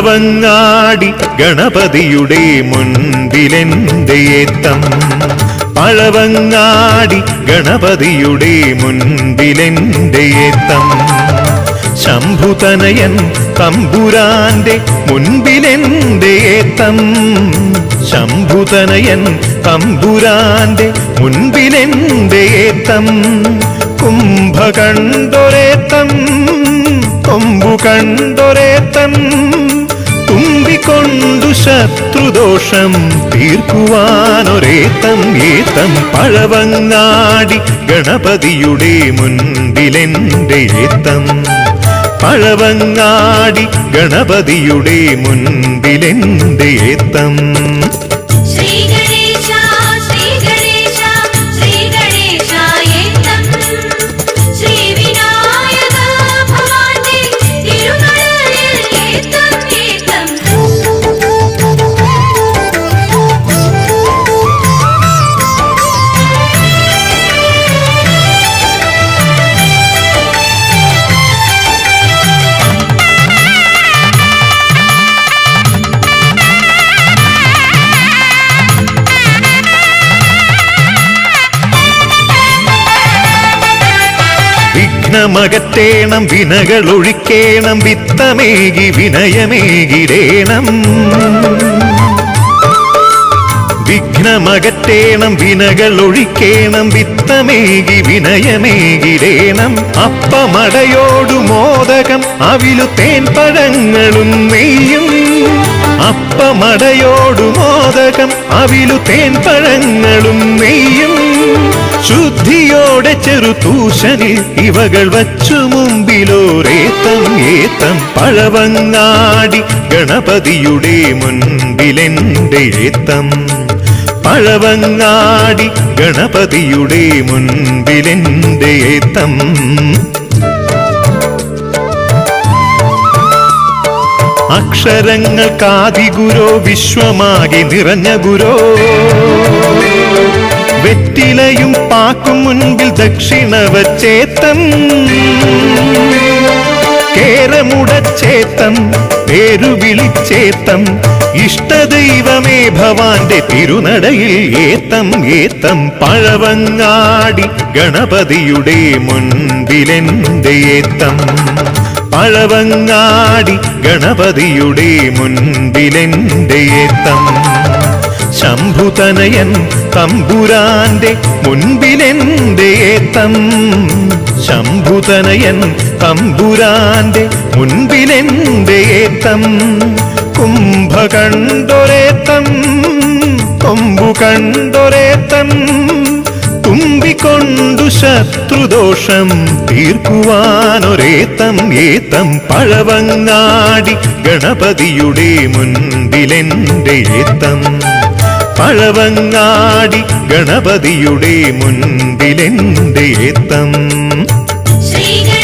പഴവങ്ങാടി ഗണപതിയുടെ മുൻപിലെന്റെ ഏത്തം. പഴവങ്ങാടി ഗണപതിയുടെ മുൻപിലെന്റെ ഏത്തം. ശംഭുതനയൻ തമ്പുരാന്റെ മുൻപിലെന്റെ ഏത്തം. ശംഭുതനയൻ തമ്പുരാന്റെ മുൻപിലെന്റെ ഏത്തം. കുംഭ കണ്ടൊരേത്തം കൊമ്പു കണ്ടൊരേത്തം. തുമ്പിക്കൊണ്ടു ശത്രുദോഷം തീർക്കുവാനൊരേത്തം ഏത്തം പഴവങ്ങാടി ഗണപതിയുടെ മുൻപിലെന്റെ ഏത്തം. പഴവങ്ങാടി ഗണപതിയുടെ മുൻപിലെന്റെ ഏത്തം. ശ്രീ വിഘ്നമകറ്റേണം വിനകൾ ഒഴിക്കേണം വിത്തമേകി വിനയമേകിടേണം. വിഘ്നമകറ്റേണം വിനകൾ ഒഴിക്കേണം വിത്തമേകി വിനയമേകിടേണം. അപ്പമടയോടു മോദകം അവിലു തേൻ പഴങ്ങളും നെയ്യും അപ്പമടയോടു മോദകം അവിലു തേൻ പഴങ്ങളും നെയ്യും. ശുദ്ധിയോടെ ചെറുതൂഷനിൽ ഇവകൾ വച്ചു മുമ്പിലോരേത്തം ഏത്തം പഴവങ്ങാടി. ഗണപതിയുടെ മുൻപിലെന്റെ ഏത്തം പഴവങ്ങാടി. ഗണപതിയുടെ മുൻപിലെന്റെ ഏത്തം അക്ഷരങ്ങൾക്കാദി ഗുരോ വിശ്വമാകി നിറഞ്ഞ ഗുരോ. വെറ്റിലയും പാക്കും മുൻപിൽ ദക്ഷിണ വച്ചേത്തം കേരമുടച്ചേത്തം പേരുവിളിച്ചേത്തം. ഇഷ്ടദൈവമേ ഭവാന്റെ തിരുനടയിൽ ഏത്തം ഏത്തം പഴവങ്ങാടി ഗണപതിയുടെ മുൻപിലെന്റെ പഴവങ്ങാടി ഗണപതിയുടെ മുൻപിലെന്റെ ഏത്തം. ശംഭുതനയൻ തമ്പുരാന്റെ മുൻപിലെന്റെ ഏത്തം. ശംഭുതനയൻ തമ്പുരാന്റെ മുൻപിലെന്റെ ഏത്തം. കുംഭ കണ്ടൊരേത്തം കൊമ്പു കണ്ടൊരേത്തം. ശത്രുദോഷം തീർക്കുവാനൊരേത്തം ഏത്തം പഴവങ്ങാടി ഗണപതിയുടെ മുൻപിലെന്റെ ഏത്തം. പഴവങ്ങാടി ഗണപതിയുടെ മുൻപിലെന്റെ ഏത്തം. ശ്രീ